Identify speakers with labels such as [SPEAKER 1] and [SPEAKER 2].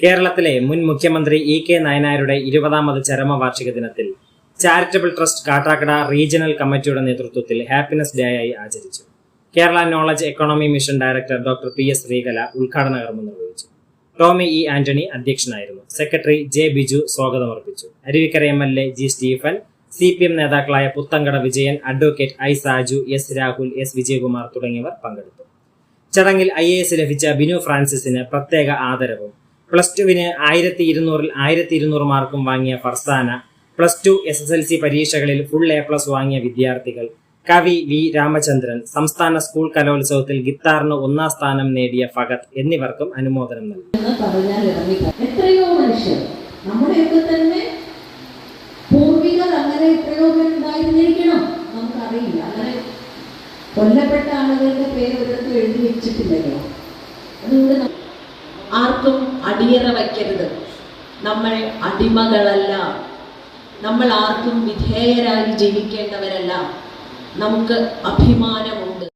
[SPEAKER 1] കേരളത്തിലെ മുൻ മുഖ്യമന്ത്രി ഇ കെ നായനാരുടെ ഇരുപതാമത് ചരമവാർഷിക ദിനത്തിൽ ചാരിറ്റബിൾ ട്രസ്റ്റ് കാട്ടാക്കട റീജിയണൽ കമ്മിറ്റിയുടെ നേതൃത്വത്തിൽ ഹാപ്പിനെസ് ഡേ ആയി ആചരിച്ചു. Kerala knowledge economy mission director doctor P S Sreekala ഉദ്ഘാടന കർമ്മം നിർവഹിച്ചു. ടോമി ഇ ആന്റണി അധ്യക്ഷനായിരുന്നു. Secretary J Biju സ്വാഗതമർപ്പിച്ചു Aruvikkara M L A G Stephen C P M നേതാക്കളായ Puthenkada Vijayan advocate I Saju S Rahul S Vijayakumar തുടങ്ങിയവർ പങ്കെടുത്തു. ചടങ്ങിൽ ഐ എ എസ് ലഭിച്ച ബിനു ഫ്രാൻസിസിന് പ്രത്യേക ആദരവും പ്ലസ് ടുവിന് ആയിരത്തി ഇരുന്നൂറിൽ ആയിരത്തി ഇരുന്നൂറ് മാർക്കും വാങ്ങിയ Farsana plus two S S L C പരീക്ഷകളിൽ ഫുൾ എ പ്ലസ് വാങ്ങിയ വിദ്യാർത്ഥികൾ. കവി വി രാമചന്ദ്രൻ സംസ്ഥാന സ്കൂൾ കലോത്സവത്തിൽ ഗിത്താറിന് ഒന്നാം സ്ഥാനം നേടിയ ഫഗത് എന്നിവർക്കും അനുമോദനം നൽകി.
[SPEAKER 2] എത്രയോ മനുഷ്യർ തന്നെ അങ്ങനെ എത്രയോ നമുക്കറിയില്ല. കൊല്ലപ്പെട്ട ആളുകളുടെ പേര് ഒരിടത്തും എഴുതി വെച്ചിട്ടില്ലല്ലോ. അതുകൊണ്ട്
[SPEAKER 3] ആർക്കും അടിയറ വയ്ക്കരുത്. നമ്മൾ അടിമകളല്ല. നമ്മൾ ആർക്കും വിധേയരായി ജീവിക്കേണ്ടവരല്ല. നമുക്ക് അഭിമാനമുണ്ട്.